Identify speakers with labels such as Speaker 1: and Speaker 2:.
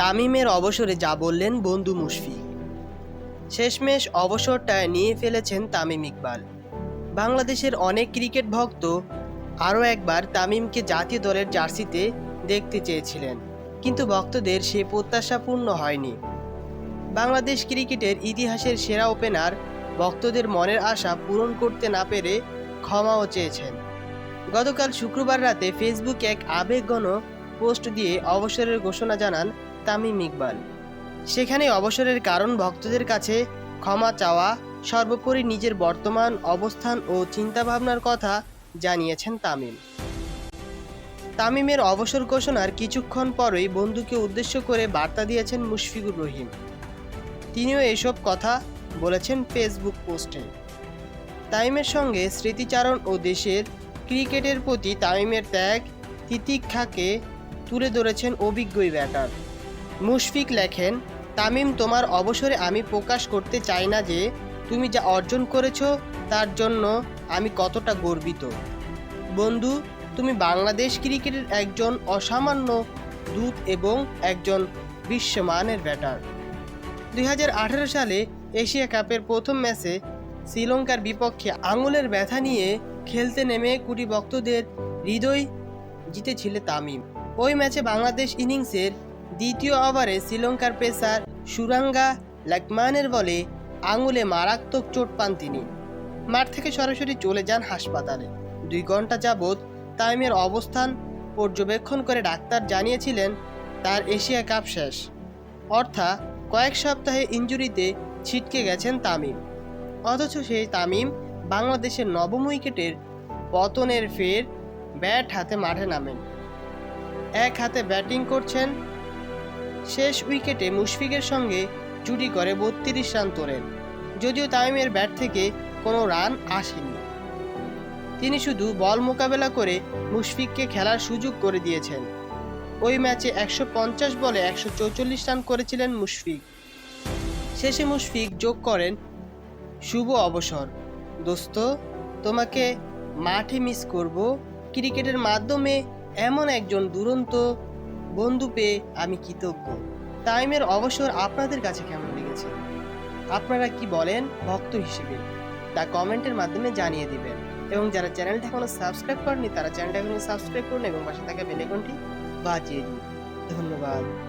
Speaker 1: তামিমের অবসরে যা বললেন বন্ধু মুশফি। শেষমেশ অবসরটা নিয়ে ফেলেছেন তামিম ইকবাল। বাংলাদেশের অনেক ক্রিকেট ভক্ত আরও একবার তামিমকে জাতীয় দলের জার্সিতে দেখতে চেয়েছিলেন, কিন্তু ভক্তদের সে প্রত্যাশা পূর্ণ হয়নি। বাংলাদেশ ক্রিকেটের ইতিহাসের সেরা ওপেনার ভক্তদের মনের আশা পূরণ করতে না পেরে ক্ষমাও চেয়েছেন। গতকাল শুক্রবার রাতে ফেসবুকে এক আবেগঘন পোস্ট দিয়ে অবসরের ঘোষণা জানান তামিম ইকবাল। সেখানে অবসরের কারণ ভক্তদের কাছে ক্ষমা চাওয়া, সর্বোপরি নিজের বর্তমান অবস্থান ও চিন্তাভাবনার কথা জানিয়েছেন তামিম। তামিমের অবসর ঘোষণার কিছুক্ষণ পরই বন্ধুকে উদ্দেশ্য করে বার্তা দিয়েছেন মুশফিকুর রহিম। তিনিও এসব কথা বলেছেন ফেসবুক পোস্টে। তামিমের সঙ্গে স্মৃতিচারণ ও দেশের ক্রিকেটের প্রতি তামিমের ত্যাগ, তিতিক্ষাকে তুলে ধরেছেন অভিজ্ঞই ব্যাটার। মুশফিক লেখেন, তামিম, তোমার অবসরে আমি প্রকাশ করতে চাই না যে তুমি যা অর্জন করেছ তার জন্য আমি কতটা গর্বিত। বন্ধু, তুমি বাংলাদেশ ক্রিকেটের একজন অসামান্য দূত এবং একজন বিশ্বমানের ব্যাটার। দুই হাজার আঠারো সালে এশিয়া কাপের প্রথম ম্যাচে শ্রীলঙ্কার বিপক্ষে আঙুলের ব্যথা নিয়ে খেলতে নেমে কুটি ভক্তদের হৃদয় জিতেছিল তামিম। ওই ম্যাচে বাংলাদেশ ইনিংসের দ্বিতীয় ওভারে শ্রীলঙ্কার পেসার সুরাঙ্গা লাকমানের বলে আঙুলে মারাত্মক চোট পান তিনি। মাঠ থেকে সরাসরি চলে যান হাসপাতালে। দুই ঘণ্টা যাবৎ তাইমের অবস্থান পর্যবেক্ষণ করে ডাক্তার জানিয়েছিলেন, তার এশিয়া কাপ শেষ। অর্থাৎ কয়েক সপ্তাহে ইঞ্জুরিতে ছিটকে গেছেন তামিম। অথচ সেই তামিম বাংলাদেশের নবম উইকেটের পতনের ফের ব্যাট হাতে মাঠে নামেন। এক হাতে ব্যাটিং করছেন শেষ উইকেটে মুশফিকের সঙ্গে জুটি করে বত্রিশ রান তোলেন। যদিও তামিমের ব্যাট থেকে কোনো রান আসেনি। তিনি শুধু বল মোকাবেলা করে মুশফিককে খেলার সুযোগ করে দিয়েছেন। ওই ম্যাচে একশো পঞ্চাশ বলে একশো চৌচল্লিশ রান করেছিলেন মুশফিক। শেষে মুশফিক যোগ করেন, শুভ অবসর। দোস্ত, তোমাকে মাঠে মিস করব। ক্রিকেটের মাধ্যমে এমন একজন দুরন্ত বন্ধু পেয়ে আমি কৃতজ্ঞ। টাইমের অবসর আপনাদের কাছে কেমন লেগেছে? আপনারা কি বলেন ভক্ত হিসেবে, তা কমেন্টের মাধ্যমে জানিয়ে দিবেন। এবং যারা চ্যানেলটা এখনও সাবস্ক্রাইব করেনি তারা চ্যানেলটা এখনও সাবস্ক্রাইব করুন এবং পাশে থাকা বেলেকনটি বাজিয়ে দিন। ধন্যবাদ।